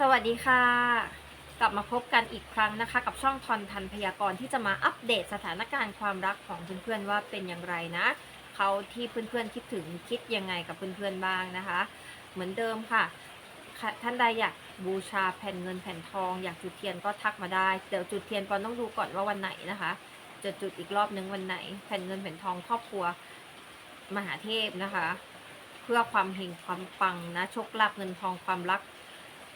สวัสดีค่ะ กลับมาพบกันอีกครั้งนะคะ กับช่องทอนทันพยากรณ์ที่จะมาอัปเดตสถานการณ์ความรักของเพื่อนๆว่าเป็นอย่างไรนะเขาที่เพื่อนๆคิดถึงคิดยังไงกับเพื่อนๆบ้างนะคะ เหมือนเดิมค่ะ ท่านใดอยากบูชาแผ่นเงินแผ่นทอง อยากจุดเทียนก็ทักมาได้เดี๋ยวจุดเทียนปอนต้องดูก่อนว่าวันไหนนะคะจะจุดอีกรอบนึงวันไหน แผ่นเงินแผ่นทองครอบครัวมหาเทพนะคะ เพื่อความเฮงความปังนะโชคลาภเงินทองความรัก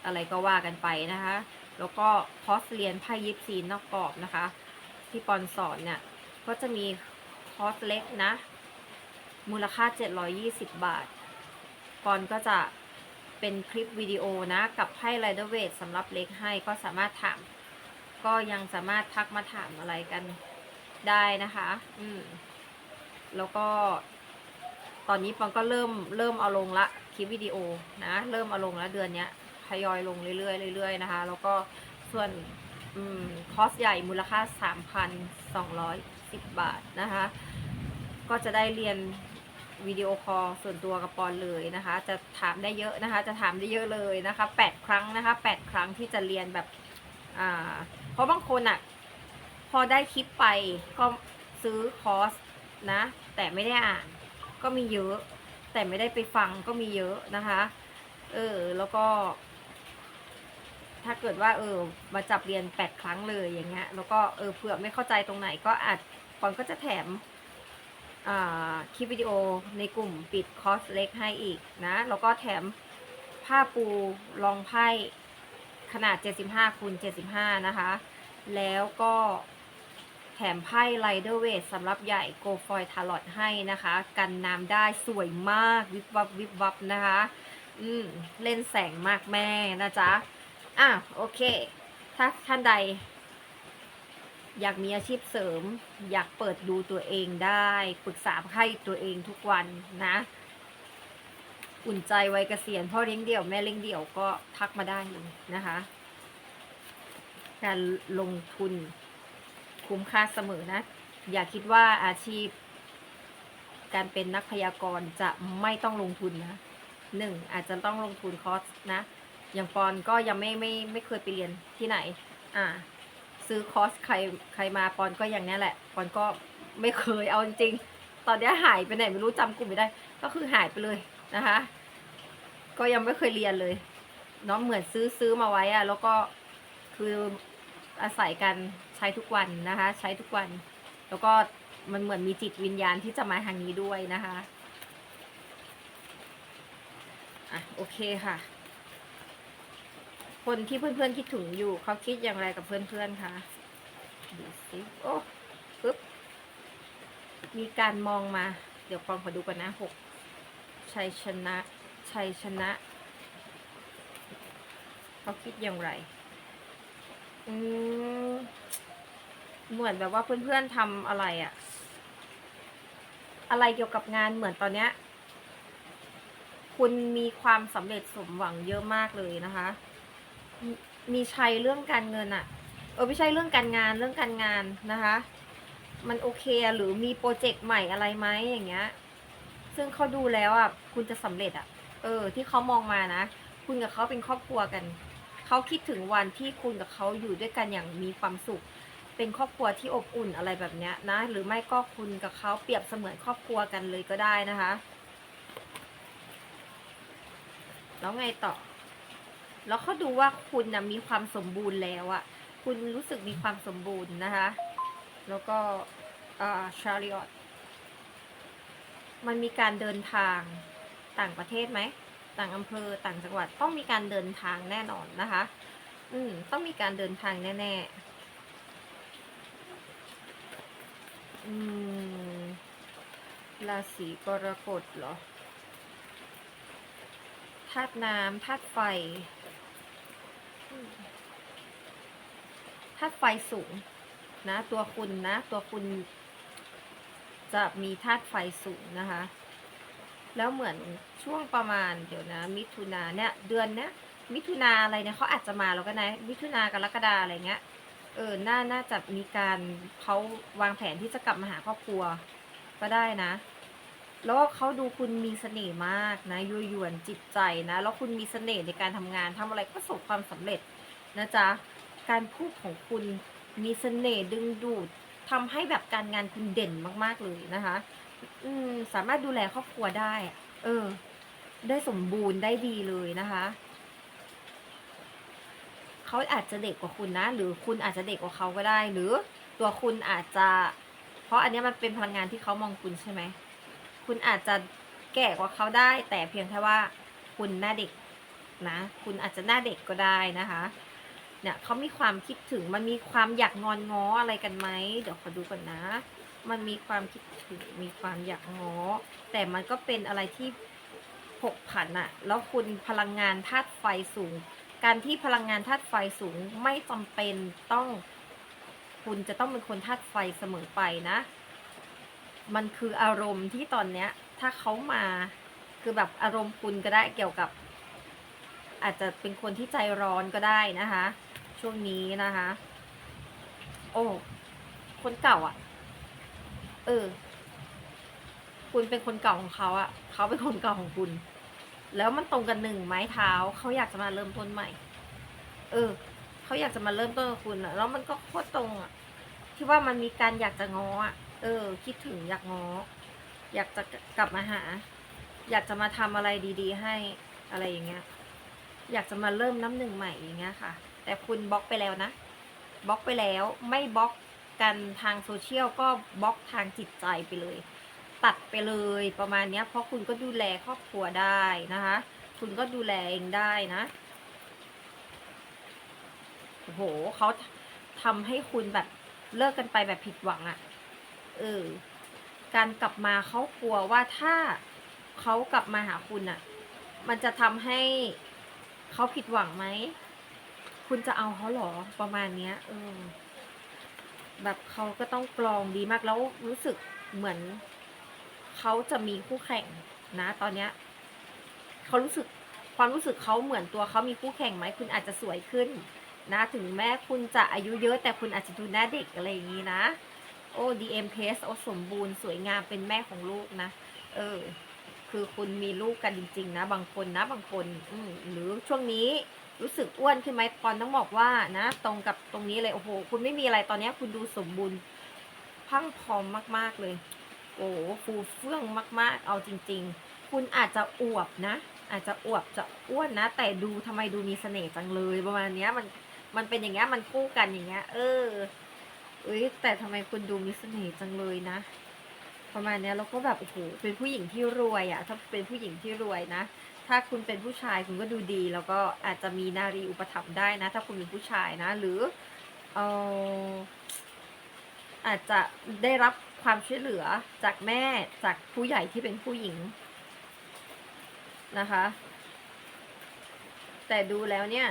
อะไรก็ว่ากันไปนะคะ แล้วก็คอร์สเรียนไพ่ยิปซีนอกกรอบนะคะ ที่ปอนสอนเนี่ยก็จะมีคอร์สเล็กนะ มูลค่า 720 บาท ปอนก็จะเป็นคลิปวิดีโอนะกับไพ่ไรเดอร์เวทสำหรับเล็กให้ก็สามารถถาม ก็ยังสามารถทักมาถามอะไรกันได้นะคะ อืม แล้วก็ ตอนนี้ปอนก็เริ่มเริ่มเอาลงละคลิปวิดีโอนะ เริ่มเอาลงละเดือนเนี้ย ทยอยลงเรื่อยๆเรื่อยๆนะคะ แล้วก็ส่วนอคอร์สใหญ่มูลค่า 3,210 บาทนะคะ ก็จะได้เรียนวิดีโอคอลส่วนตัวกับปอนเลยนะคะ จะถามได้เยอะนะคะ จะถามได้เยอะเลยนะคะ 8 ครั้งนะคะ 8 ครั้งที่จะเรียนแบบอ่าเพราะบางคนอะ่ะพอได้คลิปไปก็ซื้อคอร์สนะ แต่ไม่ได้อ่านก็มีเยอะ แต่ไม่ได้ไปฟังก็มีเยอะนะคะ เออ แล้วก็ ถ้าเกิดว่าเออมาจับเรียนแปดครั้งเลยอย่างเงี้ยแล้วก็เออเผื่อไม่เข้าใจตรงไหนก็อาจปอนก็จะแถมคลิปวิดีโอในกลุ่มปิดคอร์สเล็กให้อีกนะ แล้วก็แถมผ้าปูรองไพ่ขนาด 75คูณ75 นะคะ แล้วก็แถมไพ่ไรเดอร์เวทสำหรับใหญ่โกฟอยทาร์ลอตให้นะคะ กันน้ำได้สวยมาก วิบวับวิบวับนะคะ อืม เล่นแสงมากแม่นะจ๊ะ อะโอเค ถ้าท่านใด อยากมีอาชีพเสริม อยากเปิดดูตัวเองได้ปรึกษาไพ่ตัวเองทุกวันนะ อุ่นใจไวัยเกษียณพ่อเลี้ยงเดี่ยวแม่เลี้ยงเดี่ยวก็ทักมาได้เลยนะคะ การลงทุนคุ้มค่าเสมอนะ อย่าคิดว่าอาชีพ การเป็นนักพยากรณ์จะไม่ต้องลงทุนนะหนึ่งอาจจะต้องลงทุนคอร์สนะ อย่างปอนก็ยังไม่ไม่ไม่เคยไปเรียนที่ไหน อ่า ซื้อคอร์สใครใครมาปอนก็อย่างนี้แหละ ปอนก็ไม่เคยเอาจริงตอนนี้หายไปไหนไม่รู้จำกลุ่มไม่ได้ ก็คือหายไปเลยนะคะ ก็ยังไม่เคยเรียนเลยเนาะเหมือนซื้อซื้อมาไว้อะแล้วก็คืออาศัยกันใช้ทุกวันนะคะ ใช้ทุกวัน แล้วก็มันเหมือนมีจิตวิญญาณที่จะมาทางนี้ด้วยนะคะอะโอเคค่ะ คนที่เพื่อนๆคิดถึงอยู่ เขาคิดอย่างไรกับเพื่อนๆคะดูสิโอ้ปึ๊บมีการมองมา เดี๋ยวปองขอดูกันนะหกชัยชนะ ชัยชนะ เขาคิดอย่างไร อืมเหมือนแบบว่าเพื่อนๆทำอะไรอะอะไรเกี่ยวกับงานเหมือนตอนเนี้ย คุณมีความสำเร็จสมหวังเยอะมากเลยนะคะ มีชัยเรื่องการเงินอะเออไม่ใช่เรื่องการงานเรื่องการงานนะคะ มันโอเคหรือมีโปรเจกต์ใหม่อะไรไหมอย่างเงี้ย ซึ่งเขาดูแล้วอะคุณจะสำเร็จอะเออ ที่เขามองมานะ คุณกับเขาเป็นครอบครัวกัน เขาคิดถึงวันที่คุณกับเขาอยู่ด้วยกันอย่างมีความสุข เป็นครอบครัวที่อบอุ่นอะไรแบบเนี้ยนะ หรือไม่ก็คุณกับเขาเปรียบเสมือนครอบครัวกันเลยก็ได้นะคะ แล้วไงต่อ แล้วเขาดูว่าคุณนะมีความสมบูรณ์แล้วอะคุณรู้สึกมีความสมบูรณ์นะคะ แล้วก็อ่าชาริออตมันมีการเดินทางต่างประเทศไหม ต่างอำเภอต่างจังหวัดต้องมีการเดินทางแน่นอนนะคะ อืมต้องมีการเดินทางแน่ๆอืมราศีกรกฎเหรอธาตุน้ำธาตุไฟ อืมธาตุไฟสูงนะ ตัวคุณนะ ตัวคุณ จะมีธาตุไฟสูงนะคะ แล้วเหมือนช่วงประมาณเดี๋ยวนะ มิถุนาเนี่ย เดือนเนี้ยมิถุนาอะไรเนี่ยเขาอาจจะมาแล้วก็นะมิถุนากรกฎาอะไรเงี้ยเออน่าน่าจะมีการเขาวางแผนที่จะกลับมาหาครอบครัวก็ได้นะ แล้วเขาดูคุณมีเสน่ห์มากนะยั่วยวนจิตใจนะ แล้วคุณมีเสน่ห์ในการทำงานทำอะไรก็ประสบความสำเร็จนะจ๊ะการพูดของคุณมีเสน่ห์ดึงดูดทำให้แบบการงานคุณเด่นมาก ๆเลยนะคะ อืมสามารถดูแลครอบครัวได้ เออ ได้สมบูรณ์ได้ดีเลยนะคะเขาอาจจะเด็กกว่าคุณนะ หรือคุณอาจจะเด็กกว่าเขาก็ได้ หรือตัวคุณอาจจะ เพราะอันนี้มันเป็นพลังงานที่เขามองคุณใช่ไหม คุณอาจจะแก่กว่าเขาได้ แต่เพียงแค่ว่าคุณหน้าเด็กนะ คุณอาจจะหน้าเด็กก็ได้นะคะ เนี่ยเขามีความคิดถึง มันมีความอยากงอนง้ออะไรกันไหม เดี๋ยวขอดูก่อนนะ มันมีความคิดถึง มีความอยากง้อ แต่มันก็เป็นอะไรที่ผกผันอะแล้วคุณพลังงานธาตุไฟสูง การที่พลังงานธาตุไฟสูงไม่จำเป็นต้อง คุณจะต้องเป็นคนธาตุไฟเสมอไปนะ มันคืออารมณ์ที่ตอนเนี้ย ถ้าเขามาคือแบบอารมณ์คุณก็ได้เกี่ยวกับ อาจจะเป็นคนที่ใจร้อนก็ได้นะคะ ช่วงนี้นะคะ โอ้คนเก่าอะ่ะ เออ คุณเป็นคนเก่าของเขาอะ่ะ เขาเป็นคนเก่าของคุณ แล้วมันตรงกันหนึ่งไม้เท้าเขาอยากจะมาเริ่มต้นใหม่ เออเขาอยากจะมาเริ่มต้นกับคุณอะแล้วมันก็โคตรตรงอะที่ว่ามันมีการอยากจะง้ออะ เออ คิดถึงอยากง้อ อยากจะกลับมาหา อยากจะมาทำอะไรดีๆ ให้อะไรอย่างเงี้ย อยากจะมาเริ่มน้ำหนึ่งใหม่อย่างเงี้ยค่ะ แต่คุณบล็อกไปแล้วนะบล็อกไปแล้วไม่บล็อกกันทางโซเชียลก็บล็อกทางจิตใจไปเลย ตัดไปเลยประมาณเนี้ยเพราะคุณก็ดูแลครอบครัวได้นะคะ คุณก็ดูแลเองได้นะโอ้โหเขาทำให้คุณแบบเลิกกันไปแบบผิดหวังอะ่ะ เออ การกลับมาเขากลัวว่าถ้าเขากลับมาหาคุณอะ่ะ มันจะทำให้เขาผิดหวังไหม คุณจะเอาเขาหรอประมาณเนี้ย เออ แบบเขาก็ต้องกรองดีมากแล้วรู้สึกเหมือนเขาจะมีคู่แข่งนะ ตอนเนี้ยเขารู้สึกความรู้สึกเขาเหมือนตัวเขามีคู่แข่งไหมคุณอาจจะสวยขึ้นนะ ถึงแม้คุณจะอายุเยอะแต่คุณอาจจะดูหน้าเด็กอะไรอย่างนี้นะ โอ้ DM p s โอ้สมบูรณ์สวยงามเป็นแม่ของลูกนะ เออ คือคุณมีลูกกันจริง ๆ นะ บางคนนะ บางคนอืหรือช่วงนี้รู้สึกอ้วนขึ้นไหมปอนต้องบอกว่านะ ตรงกับตรงนี้เลยโอ้โห คุณไม่มีอะไรตอนนี้คุณดูสมบูรณ์พังพร้อมมาก ๆเลย โอ้ฟูเฟื่องมาก ๆ เอาจริง ๆ คุณอาจจะอวบนะ อาจจะอวบจะอ้วนนะ แต่ดูทำไมดูมีเสน่ห์จังเลย ประมาณเนี้ยมันมันเป็นอย่างเงี้ยมันคู่กันอย่างเงี้ย เออ เอ้ยแต่ทำไมคุณดูมีเสน่ห์จังเลยนะ ประมาณนี้ยแล้วก็แบบโอ้โหเป็นผู้หญิงที่รวยอะ่ะถ้าเป็นผู้หญิงที่รวยนะ ถ้าคุณเป็นผู้ชายคุณก็ดูดี แล้วก็อาจจะมีนารีอุปถัมภ์ได้นะ ถ้าคุณเป็นผู้ชายนะ หรือเอออาจจะได้รับความช่วยเหลือจากแม่จากผู้ใหญ่ที่เป็นผู้หญิงนะคะ แต่ดูแล้วเนี่ย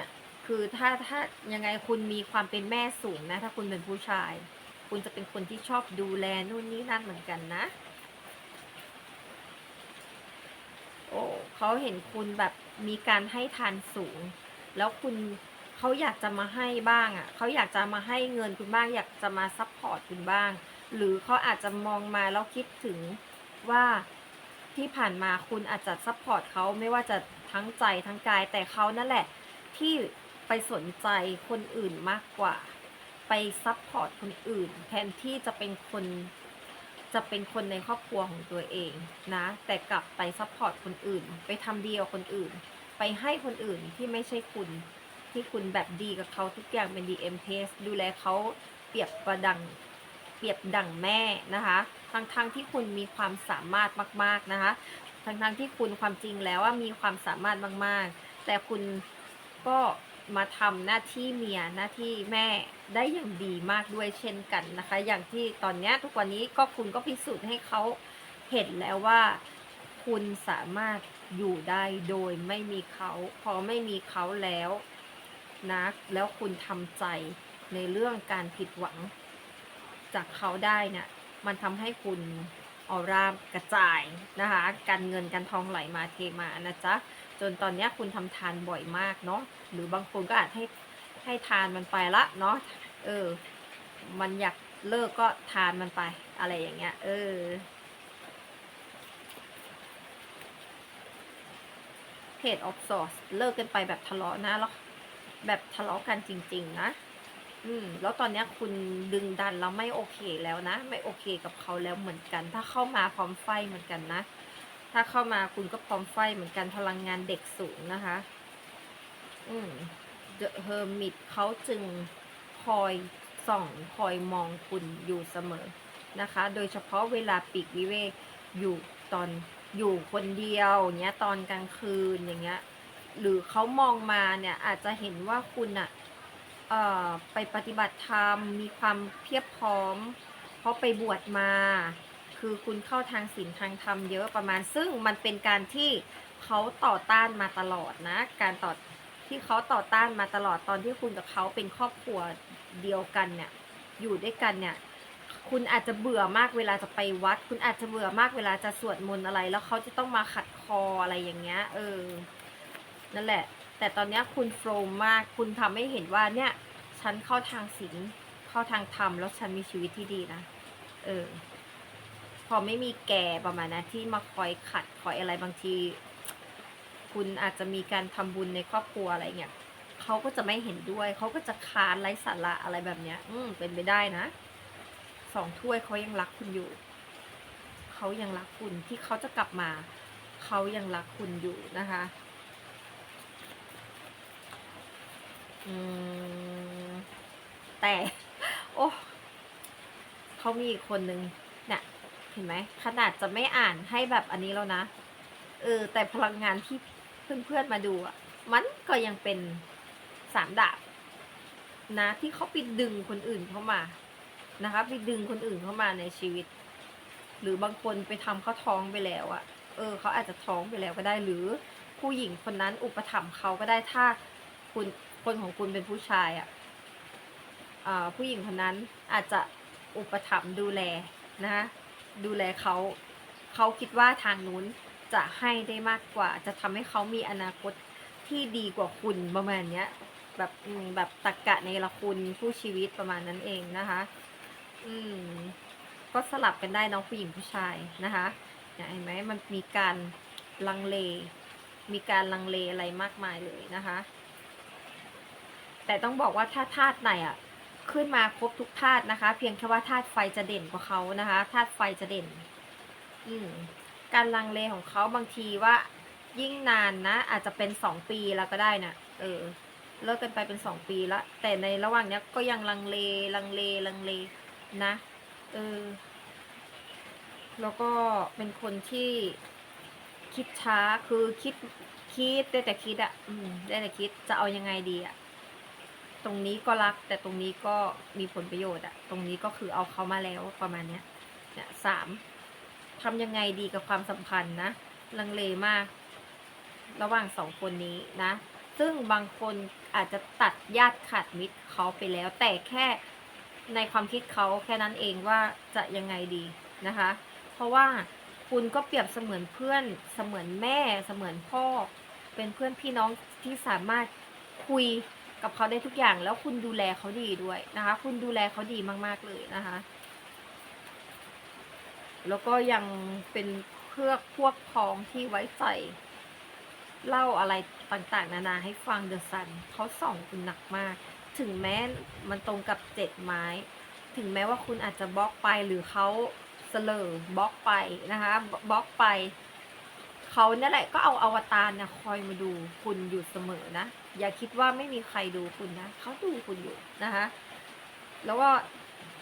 คือถ้าถ้ายังไงคุณมีความเป็นแม่สูงนะ ถ้าคุณเป็นผู้ชาย คุณจะเป็นคนที่ชอบดูแลนู่นนี่นั่นเหมือนกันนะ โอ้เขาเห็นคุณแบบมีการให้ทานสูง แล้วคุณเขาอยากจะมาให้บ้างอะ่ะเขาอยากจะมาให้เงินคุณบ้าง อยากจะมาซัพพอร์ตคุณบ้าง หรือเขาอาจจะมองมาแล้วคิดถึงว่าที่ผ่านมาคุณอาจจะซัพพอร์ตเขาไม่ว่าจะทั้งใจทั้งกายแต่เขานั่นแหละที่ ไปสนใจคนอื่นมากกว่า ไปซัพพอร์ตคนอื่น แทนที่จะเป็นคนจะเป็นคนในครอบครัวของตัวเองนะ แต่กลับไปซัพพอร์ตคนอื่น ไปทำดีกับคนอื่น ไปให้คนอื่นที่ไม่ใช่คุณ ที่คุณแบบดีกับเขาทุกอย่างเป็น DM p s ดูแลเขาเปรียบประดังเปรียบดั่งแม่นะคะทั้งๆทที่คุณมีความสามารถมาก ๆนะคะทั้งๆทที่คุณความจริงแล้วว่ามีความสามารถมาก ๆ แต่คุณก็ มาทำหน้าที่เมียหน้าที่แม่ได้อย่างดีมากด้วยเช่นกันนะคะ อย่างที่ตอนนี้ทุกวันนี้ก็คุณก็พิสูจน์ให้เขาเห็นแล้วว่า คุณสามารถอยู่ได้โดยไม่มีเขาพอไม่มีเขาแล้วนะแล้วคุณทำใจในเรื่องการผิดหวัง จากเขาได้เนี่ยมันทำให้คุณออร่ากระจายนะคะ การเงินการทองไหลมาเทมานะจ๊ะ จนตอนนี้คุณทำทานบ่อยมากเนาะหรือบางคนก็อาจให้ให้ทานมันไปละเนาะเออ มันอยากเลิกก็ทานมันไปอะไรอย่างเงี้ย เออ เพจออฟซอร์สเลิกกันไปแบบทะเลาะนะแล้วแบบทะเลาะกันจริง ๆ นะอืมแล้วตอนนี้คุณดึงดันแล้วไม่โอเคแล้วนะ ไม่โอเคกับเขาแล้วเหมือนกัน ถ้าเข้ามาพร้อมไฟเหมือนกันนะ ถ้าเข้ามาคุณก็พร้อมไฟเหมือนกันพลังงานเด็กสูงนะคะ อืม The Hermit เขาจึงคอยส่องคอยมองคุณอยู่เสมอนะคะ โดยเฉพาะเวลาปีกวิเวกอยู่ตอนอยู่คนเดียวเนี้ยตอนกลางคืนอย่างเงี้ย หรือเขามองมาเนี่ยอาจจะเห็นว่าคุณอะเออไปปฏิบัติธรรมมีความเพียบพร้อม เพราะไปบวชมา คือคุณเข้าทางศีลทางธรรมเยอะประมาณ ซึ่งมันเป็นการที่เขาต่อต้านมาตลอดนะ การต่อที่เขาต่อต้านมาตลอดตอนที่คุณกับเขาเป็นครอบครัวเดียวกันเนี่ย อยู่ด้วยกันเนี่ย คุณอาจจะเบื่อมากเวลาจะไปวัด คุณอาจจะเบื่อมากเวลาจะสวดมนต์อะไร แล้วเขาจะต้องมาขัดคออะไรอย่างเงี้ย เออ นั่นแหละ แต่ตอนนี้คุณโฟล์มาก คุณทำให้เห็นว่าเนี่ย ฉันเข้าทางศีล เข้าทางธรรม แล้วฉันมีชีวิตที่ดีนะ เออ พอไม่มีแก่ประมาณนะที่มาคอยขัดคอยอะไรบางที คุณอาจจะมีการทำบุญในครอบครัวอะไรเงี้ยเขาก็จะไม่เห็นด้วย เขาก็จะค้านไร้สาระอะไรแบบเนี้ย อืมเป็นไปได้นะสองถ้วยเขายังรักคุณอยู่เขายังรักคุณที่เขาจะกลับมาเขายังรักคุณอยู่นะคะอืมแต่ โอ้เขามีอีกคนนึง ห็นไหมขนาดจะไม่อ่านให้แบบอันนี้แล้วนะ เออ แต่พลังงานที่เพื่อนๆมาดูอะ มันก็ยังเป็นสามดาบนะ ที่เขาไปดึงคนอื่นเข้ามานะคะไปดึงคนอื่นเข้ามาในชีวิต หรือบางคนไปทำเขาท้องไปแล้วอะเออเขาอาจจะท้องไปแล้วก็ได้ หรือผู้หญิงคนนั้นอุปถัมภ์เขาก็ได้ถ้าคุณคนของคุณเป็นผู้ชายอะอ่าผู้หญิงคนนั้นอาจจะอุปถัมภ์ดูแลนะคะ ดูแลเขา เขาคิดว่าทางนู้นจะให้ได้มากกว่า จะทำให้เขามีอนาคตที่ดีกว่าคุณประมาณเนี้ย แบบอืมแบบตักกะในละคุณผู้ชีวิตประมาณนั้นเองนะคะ อืม ก็สลับกันได้น้องผู้หญิงผู้ชายนะคะเนี่ยเห็นไหมมันมีการลังเล มีการลังเลอะไรมากมายเลยนะคะ แต่ต้องบอกว่าถ้าธาตุไหนอะ ขึ้นมาครบทุกธาตุนะคะ เพียงแค่ว่าธาตุไฟจะเด่นกว่าเขานะคะธาตุไฟจะเด่น อืมการลังเลของเขาบางทีว่ายิ่งนานนะ อาจจะเป็นสองปีแล้วก็ได้นะเออเลิกกันไปเป็นสองปีแล้วแต่ในระหว่างเนี้ยก็ยังลังเลลังเลลังเลนะเออแล้วก็เป็นคนที่คิดช้าคือคิดคิดได้แต่คิดอะอืม ได้แต่คิดจะเอายังไงดีอะ ตรงนี้ก็รัก แต่ตรงนี้ก็มีผลประโยชน์อะตรงนี้ก็คือเอาเขามาแล้วประมาณเนี้ยเนี่ยสามทำยังไงดีกับความสัมพันธ์นะลังเลมาก ระหว่างสองคนนี้นะ ซึ่งบางคนอาจจะตัดญาติขาดมิตรเขาไปแล้ว แต่แค่ในความคิดเขาแค่นั้นเองว่าจะยังไงดีนะคะ เพราะว่าคุณก็เปรียบเสมือนเพื่อนเสมือนแม่เสมือนพ่อ เป็นเพื่อนพี่น้องที่สามารถคุย กับเขาได้ทุกอย่าง แล้วคุณดูแลเขาดีด้วยนะคะ คุณดูแลเขาดีมาก ๆ เลยนะคะ แล้วก็ยังเป็นเพื่อพวกพ้องที่ไว้ใจเล่าอะไรต่างๆ นานาให้ฟังเดอะซันเขาส่องคุณหนักมาก ถึงแม้มันตรงกับเจ็ดไม้ ถึงแม้ว่าคุณอาจจะบล็อกไปหรือเขาเสลอบล็อกไปนะคะบล็อกไปเขาเนี่ยแหละก็เอาอวตารเนี่ยคอยมาดูคุณอยู่เสมอนะ อย่าคิดว่าไม่มีใครดูคุณนะเขาดูคุณอยู่นะคะแล้วก็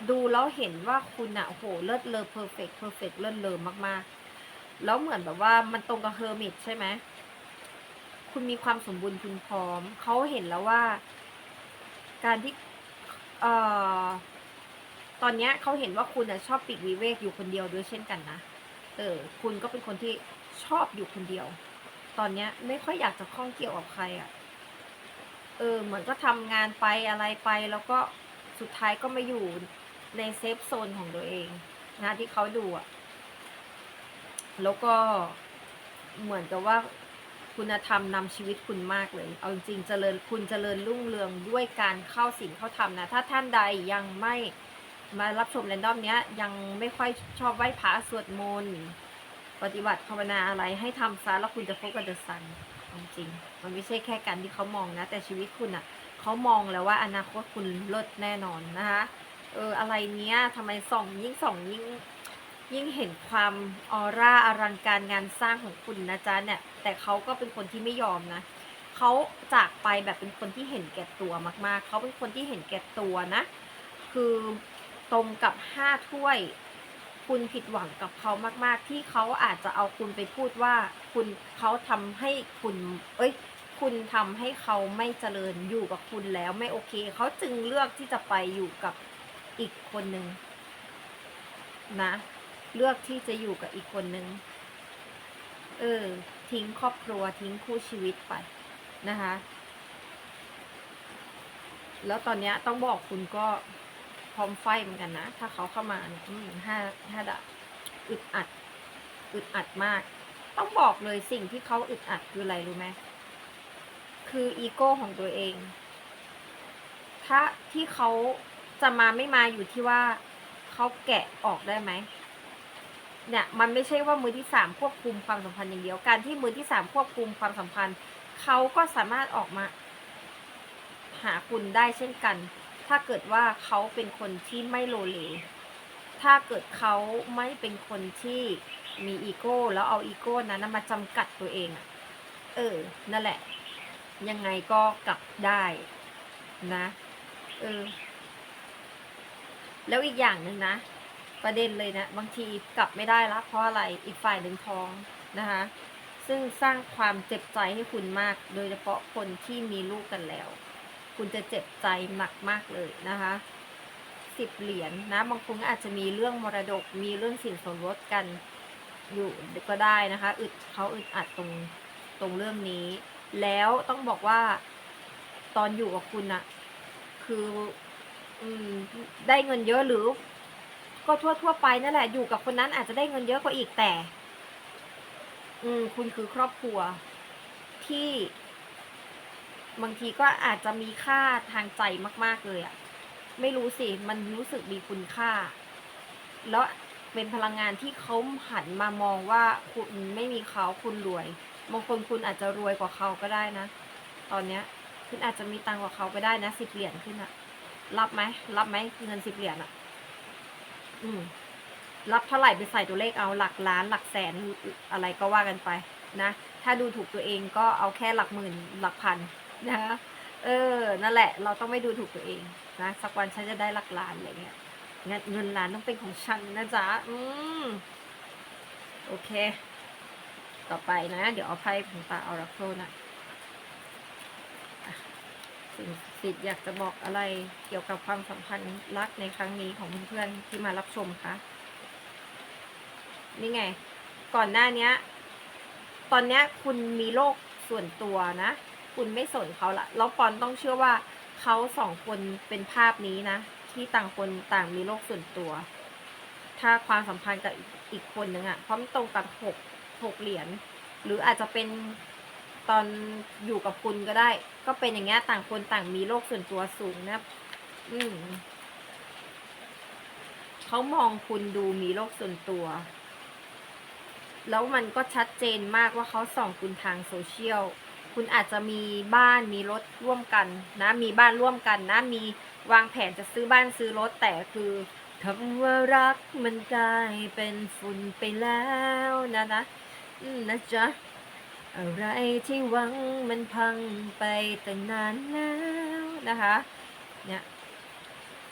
ดูแล้วเห็นว่าคุณอะโหเลิศเลอเพอร์เฟกต์เพอร์เฟกต์เลิศเลอมากๆ แล้วเหมือนแบบว่ามันตรงกับเฮอร์มิตใช่ไหมคุณมีความสมบูรณ์คุณพร้อม เขาเห็นแล้วว่า การที่เอ่อตอนนี้เขาเห็นว่าคุณอะชอบปีกวิเวกอยู่คนเดียวด้วยเช่นกันนะเออคุณก็เป็นคนที่ชอบอยู่คนเดียว ตอนนี้ไม่ค่อยอยากจะข้องเกี่ยวกับใครอะ เออเหมือนก็ทำงานไปอะไรไป แล้วก็สุดท้ายก็มาอยู่ในเซฟโซนของตัวเองนะที่เขาดูอะแล้วก็เหมือนกับว่าคุณธรรมนำชีวิตคุณมากเลย เอาจริงเจริญคุณเจริญรุ่งเรืองด้วยการเข้าสิ่งเข้าทำนะ ถ้าท่านใดยังไม่มารับชมแรนดอมเนี้ย ยังไม่ค่อยชอบไหว้พระสวดมนต์ปฏิบัติภาวนาอะไรให้ทำซะแล้วคุณจะพบกับเดอะซัน จริง มันไม่ใช่แค่การที่เขามองนะ แต่ชีวิตคุณอะเขามองแล้วว่าอนาคตคุณเลิศแน่นอนนะคะเอออะไรเนี้ยทำไมส่องยิ่งส่องยิ่งยิ่งเห็นความออร่าอลังการงานสร้างของคุณนะจ๊ะเนี่ย แต่เขาก็เป็นคนที่ไม่ยอมนะเขาจากไปแบบเป็นคนที่เห็นแก่ตัวมากๆ เขาเป็นคนที่เห็นแก่ตัวนะ คือตรงกับห้าถ้วย คุณผิดหวังกับเขามาก ๆ ที่เขาอาจจะเอาคุณไปพูดว่าคุณเขาทำให้คุณ เอ้ย คุณทำให้เขาไม่เจริญอยู่กับคุณแล้วไม่โอเค เขาจึงเลือกที่จะไปอยู่กับอีกคนหนึ่งนะ เลือกที่จะอยู่กับอีกคนหนึ่งเออ ทิ้งครอบครัวทิ้งคู่ชีวิตไปนะคะ แล้วตอนนี้ต้องบอกคุณก็ พร้อมไฟเหมือนกันนะ ถ้าเขาเข้ามาเนี่ยอืมห้าห้าดะอึดอัด อึดอัดมาก ต้องบอกเลยสิ่งที่เขาอึดอัดคืออะไรรู้ไหมคืออีโก้ของตัวเอง ถ้าที่เขาจะมาไม่มาอยู่ที่ว่าเขาแกะออกได้ไหมเนี่ยมันไม่ใช่ว่ามือที่สามควบคุมความสัมพันธ์อย่างเดียวการที่มือที่สามควบคุมความสัมพันธ์เขาก็สามารถออกมา หาคุณได้เช่นกัน ถ้าเกิดว่าเขาเป็นคนที่ไม่โลเล ถ้าเกิดเขาไม่เป็นคนที่มีอีโก้แล้วเอาอีโก้นั้นมาจำกัดตัวเองอะเออ นั่นแหละ ยังไงก็กลับได้นะ เออ แล้วอีกอย่างหนึ่งนะ ประเด็นเลยนะ บางทีกลับไม่ได้ละเพราะอะไรอีกฝ่ายหนึ่งท้องนะคะ ซึ่งสร้างความเจ็บใจให้คุณมาก โดยเฉพาะคนที่มีลูกกันแล้ว คุณจะเจ็บใจหนักมากเลยนะคะสิบเหรียญนะบางคนก็อาจจะมีเรื่องมรดกมีเรื่องสินสมรสกันอยู่ก็ได้นะคะอึดเขาอึดอัดตรงตรงเรื่องนี้ แล้วต้องบอกว่าตอนอยู่กับคุณอะคืออืมได้เงินเยอะหรือ ก็ทั่วทั่วไปนั่นแหละอยู่กับคนนั้นอาจจะได้เงินเยอะกว่าอีกแต่ อืมคุณคือครอบครัวที่ บางทีก็อาจจะมีค่าทางใจมากๆเลยอะไม่รู้สิ มันรู้สึกมีคุณค่า แล้วเป็นพลังงานที่เขาหันมามองว่าคุณไม่มีเขาคุณรวย บางคนคุณอาจจะรวยกว่าเขาก็ได้นะ ตอนเนี้ย คุณอาจจะมีตังกว่าเขาก็ได้นะสิบเหรียญขึ้นอะรับไหมรับไหมเงินสิบเหรียญอะอืมรับเท่าไหร่ไปใส่ตัวเลขเอาหลักล้านหลักแสนอะไรก็ว่ากันไปนะ ถ้าดูถูกตัวเองก็เอาแค่หลักหมื่นหลักพัน นะคะเออ นั่นแหละ เราต้องไม่ดูถูกตัวเองนะสักวันฉันจะได้หลักล้านอะไรเงี้ยเงินเงินล้านต้องเป็นของฉันนะจ๊ะอืมโอเค ต่อไปนะ เดี๋ยวเอาไพ่ของตาออราโคนะอะสิ่งสิทธิ์อยากจะบอกอะไรเกี่ยวกับความสัมพันธ์รักในครั้งนี้ของเพื่อนๆที่มารับชมคะนี่ไง ก่อนหน้านี้ตอนนี้คุณมีโลกส่วนตัวนะ คุณไม่สนเขาละแล้วปอนต้องเชื่อว่าเขาสองคนเป็นภาพนี้นะ ที่ต่างคนต่างมีโลกส่วนตัว ถ้าความสัมพันธ์กับอีกคนนึงอะ่ะพราะมันตรงกับหกหกเหรียญหรืออาจจะเป็นตอนอยู่กับคุณก็ได้ ก็เป็นอย่างเงี้ยต่างคนต่างมีโลกส่วนตัวสูงนะอืมเขามองคุณดูมีโลกส่วนตัว แล้วมันก็ชัดเจนมากว่าเขาส่องคุณทางโซเชียล คุณอาจจะมีบ้านมีรถร่วมกันนะมีบ้านร่วมกันนะมีวางแผนจะซื้อบ้านซื้อรถแต่คือคำว่ารักมันกลายเป็นฝุ่นไปแล้วนะนะนะจ๊ะอะไรที่หวังมันพังไปตั้งนานแล้วนะคะเนี่ย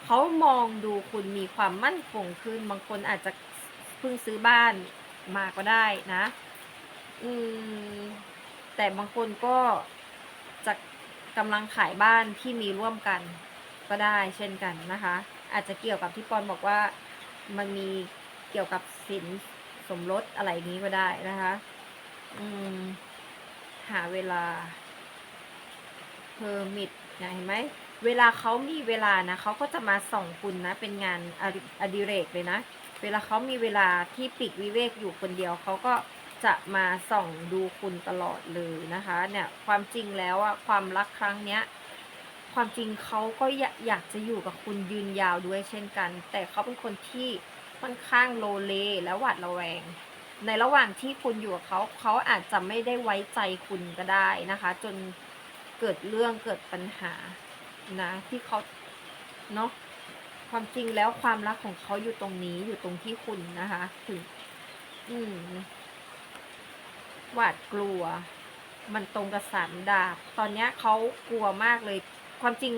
เขามองดูคุณมีความมั่นคงขึ้น บางคนอาจจะเพิ่งซื้อบ้านมาก็ได้นะ อืม แต่บางคนก็จะกำลังขายบ้านที่มีร่วมกันก็ได้เช่นกันนะคะ อาจจะเกี่ยวกับที่ปอนบอกว่ามันมีเกี่ยวกับสินสมรสอะไรนี้ก็ได้นะคะ อืม หาเวลาเพอร์มิดนะเห็นไหมเวลาเขามีเวลานะเขาก็จะมาส่องคุณนะ เป็นงานอดิอดิเรกเลยนะ เวลาเขามีเวลาที่ปลีกวิเวกอยู่คนเดียวเขาก็ จะมาส่องดูคุณตลอดเลยนะคะเนี่ยความจริงแล้วอะความรักครั้งเนี้ยความจริงเขาก็อยากจะอยู่กับคุณยืนยาวด้วยเช่นกัน แต่เขาเป็นคนที่ค่อนข้างโลเลและหวาดระแวง ในระหว่างที่คุณอยู่กับเขาเขาอาจจะไม่ได้ไว้ใจคุณก็ได้นะคะ จนเกิดเรื่องเกิดปัญหานะที่เขาเนาะความจริงแล้วความรักของเขาอยู่ตรงนี้อยู่ตรงที่คุณนะคะ ถึง อืม หวาดกลัว มันตรงกับสามดาบ ตอนนี้เขากลัวมากเลย ความจริง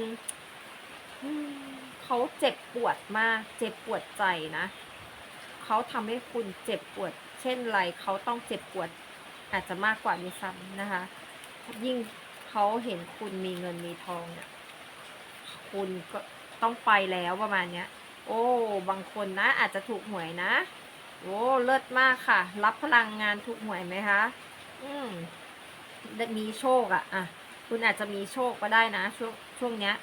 เขาเจ็บปวดมาก เจ็บปวดใจนะเขาทำให้คุณเจ็บปวด เช่นไรเขาต้องเจ็บปวด อาจจะมากกว่าด้ซ้ำนะคะ ยิ่งเขาเห็นคุณมีเงินมีทองเนี่ยคุณก็ต้องไปแล้วประมาณเนี้ย โอ้ บางคนนะ อาจจะถูกหวยนะ โอ้ เลิศมากค่ะ รับพลังงานถูกหวยไหมคะ อืมมีโชคอะอะ คุณอาจจะมีโชคก็ได้นะ ช่วงช่วงเนี้ย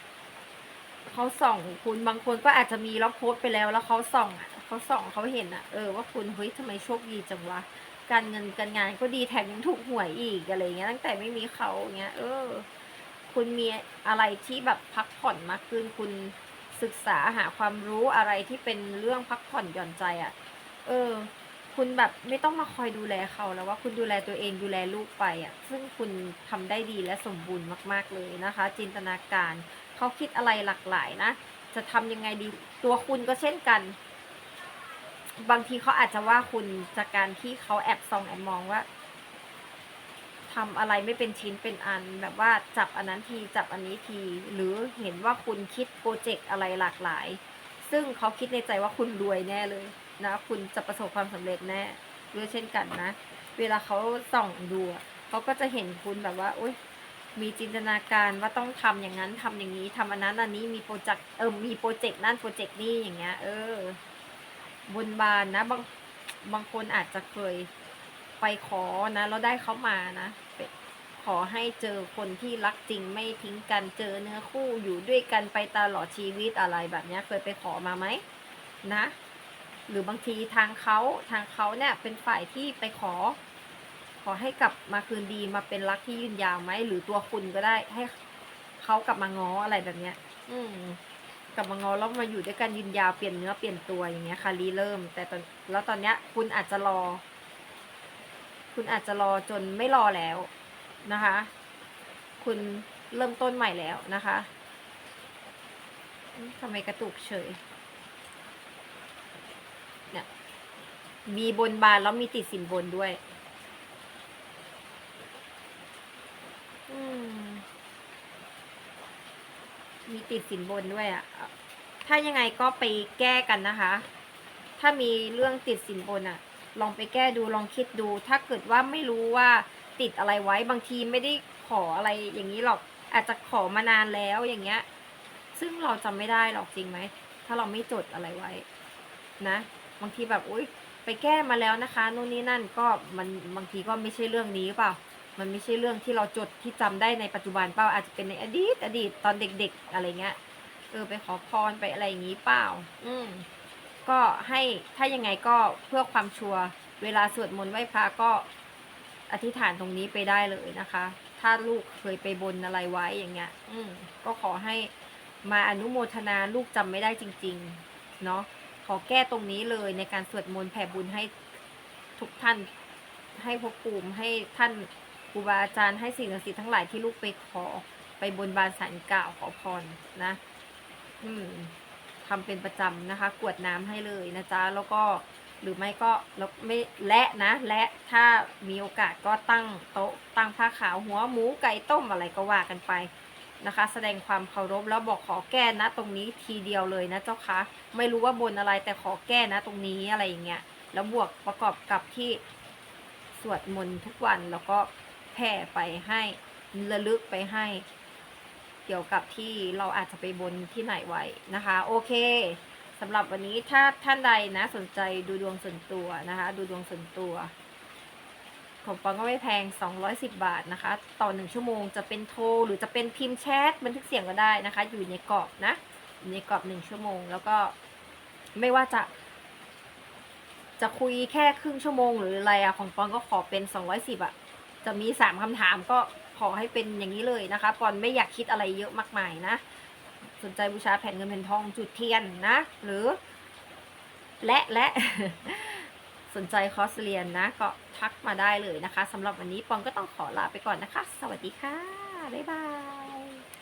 เขาส่องคุณบางคนก็อาจจะมีแล้วโพสไปแล้วแล้วเขาส่องอะเขาส่องเขาเห็นอะเออว่าคุณเฮ้ยทำไมโชคดีจังวะการเงินการงานก็ดีแถมยังถูกหวยอีกอะไรเงี้ยตั้งแต่ไม่มีเขาเงี้ย เออ คุณมีอะไรที่แบบพักผ่อนมากขึ้นคุณศึกษาหาความรู้อะไรที่เป็นเรื่องพักผ่อนหย่อนใจอะ่ะ เออ คุณแบบไม่ต้องมาคอยดูแลเขาแล้วว่าคุณดูแลตัวเองดูแลลูกไปอะ่ะ ซึ่งคุณทำได้ดีและสมบูรณ์มากๆเลยนะคะ จินตนาการเขาคิดอะไรหลากหลายนะ จะทำยังไงดีตัวคุณก็เช่นกัน บางทีเขาอาจจะว่าคุณจากการที่เขาแอบส่องแอบมองว่าทำอะไรไม่เป็นชิ้นเป็นอัน แบบว่าจับอันนั้นทีจับอันนี้ที หรือเห็นว่าคุณคิดโปรเจกต์อะไรหลากหลาย ซึ่งเขาคิดในใจว่าคุณรวยแน่เลย นะ คุณจะประสบความสำเร็จแน่ด้วยเช่นกันนะ เวลาเขาส่องดูเขาก็จะเห็นคุณแบบว่าอุ้ยมีจินตนาการว่าต้องทำอย่างนั้นทำอย่างนี้ทำอันนั้นอันนี้มีโปรเจกต์เออมีโปรเจกต์นั่นโปรเจกต์นี่อย่างเงี้ย เออบนบานนะบางบางคนอาจจะเคยไปขอนะแล้วได้เขามานะขอให้เจอคนที่รักจริงไม่ทิ้งกันเจอเนื้อคู่อยู่ด้วยกันไปตลอดชีวิตอะไรแบบเนี้ยเคยไปขอมาไหมนะ หรือบางทีทางเขาทางเขาเนี่ยเป็นฝ่ายที่ไปขอ ขอให้กลับมาคืนดีมาเป็นรักที่ยืนยาวไหมหรือตัวคุณก็ได้ให้เขากลับมาง้ออะไรแบบเนี้ย อืมกลับมางอแล้วมาอยู่ด้วยกันยืนยาวเปลี่ยนเนื้อเปลี่ยนตัวอย่างเงี้ยค่ะรีเริ่ม แต่ตอนแล้วตอนเนี้ย คุณอาจจะรอ คุณอาจจะรอจนไม่รอแล้วนะคะ คุณเริ่มต้นใหม่แล้วนะคะทำไมกระตุกเฉยเนี่ย มีบนบานแล้วมีติดสินบนด้วยมมีติดสินบนด้วยอะ่ะ ถ้ายังไงก็ไปแก้กันนะคะ ถ้ามีเรื่องติดสินบนอะ่ะ ลองไปแก้ดูลองคิดดู ถ้าเกิดว่าไม่รู้ว่าติดอะไรไว้บางทีไม่ได้ขออะไรอย่างนี้หรอก อาจจะขอมานานแล้วอย่างเงี้ย ซึ่งเราจำไม่ได้หรอกจริงไหม ถ้าเราไม่จดอะไรไว้ นะ บางทีแบบอุ้ย ไปแก้มาแล้วนะคะนู่นนี่นั่นก็มันบางทีก็ไม่ใช่เรื่องนี้เปล่า มันไม่ใช่เรื่องที่เราจดที่จำได้ในปัจจุบันเปล่าอาจจะเป็นในอดีต อดีตตอนเด็ก ๆ อะไรเงี้ยเออไปขอพรไปอะไรอย่างนี้เปล่า อืมก็ให้ถ้ายังไงก็เพื่อความชัวร์เวลาสวดมนต์ไหว้พระก็อธิษฐานตรงนี้ไปได้เลยนะคะ ถ้าลูกเคยไปบนอะไรไว้อย่างเงี้ย อืมก็ขอให้มาอนุโมทนาลูกจำไม่ได้จริง ๆ เนาะ อแก้ตรงนี้เลยในการสวดมนต์แผ่บุญให้ทุกท่าน ให้พระภูมิให้ท่านครูบาอาจารย์ให้สิ่งศักดิ์สิทธิ์ทั้งหลายที่ลูกไปขอไปบนบานสารกล่าวขอพรนะ อืมทำเป็นประจำนะคะ กวดน้ำให้เลยนะจ๊ะแล้วก็หรือไม่ก็แล้วไม่และนะ และถ้ามีโอกาสก็ตั้งโต๊ะตั้งผ้าขาวหัวหมูไก่ต้มอะไรก็ว่ากันไป นะคะ แสดงความเคารพแล้วบอกขอแก้นะตรงนี้ทีเดียวเลยนะเจ้าคะไม่รู้ว่าบนอะไรแต่ขอแก้นะตรงนี้อะไรอย่างเงี้ยแล้วบวกประกอบกับที่สวดมนต์ทุกวันแล้วก็แผ่ไปให้ระลึกไปให้ เกี่ยวกับที่เราอาจจะไปบนที่ไหนไว้นะคะ โอเคสำหรับวันนี้ถ้าท่านใดนะสนใจดูดวงส่วนตัวนะคะ ดูดวงส่วนตัว ของปังก็ไม่แพง 210 บาทนะคะ ต่อหนึ่งชั่วโมงจะเป็นโทร หรือจะเป็นพิมพ์แชทบันทึกเสียงก็ได้นะคะ อยู่ในกรอบนะ อยู่ในกรอบหนึ่งชั่วโมง แล้วก็ไม่ว่าจะ จะคุยแค่ครึ่งชั่วโมง หรืออะไรอะของปอนก็ขอเป็น 210อะจะมีสามคำถามก็ขอให้เป็นอย่างนี้เลยนะคะ ปอนไม่อยากคิดอะไรเยอะมากมายนะ สนใจบูชาแผ่นเงินแผ่นทองจุดเทียนนะ หรือ และและ สนใจคอร์สเรียนนะก็ทักมาได้เลยนะคะสำหรับวันนี้ปองก็ต้องขอลาไปก่อนนะคะ สวัสดีค่ะ บ๊ายบาย